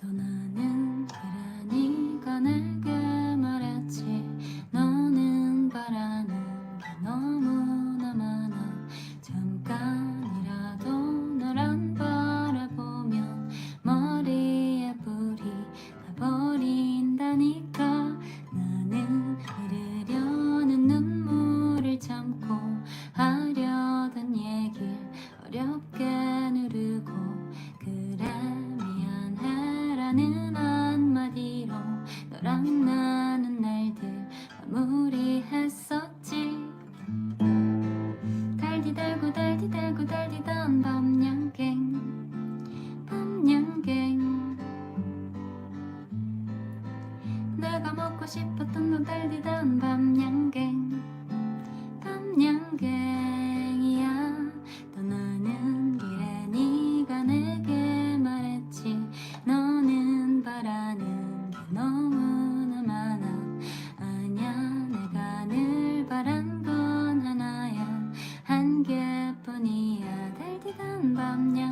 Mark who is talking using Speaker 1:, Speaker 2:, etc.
Speaker 1: 떠나는 길하니까 내게 말했지. 너는 바라는 게 너무나 많아. 잠깐 달고 달디 달고 달디던 밤양갱 밤양갱. 내가 먹고 싶었던 너 달디던 밤양갱 밤양갱 사람 양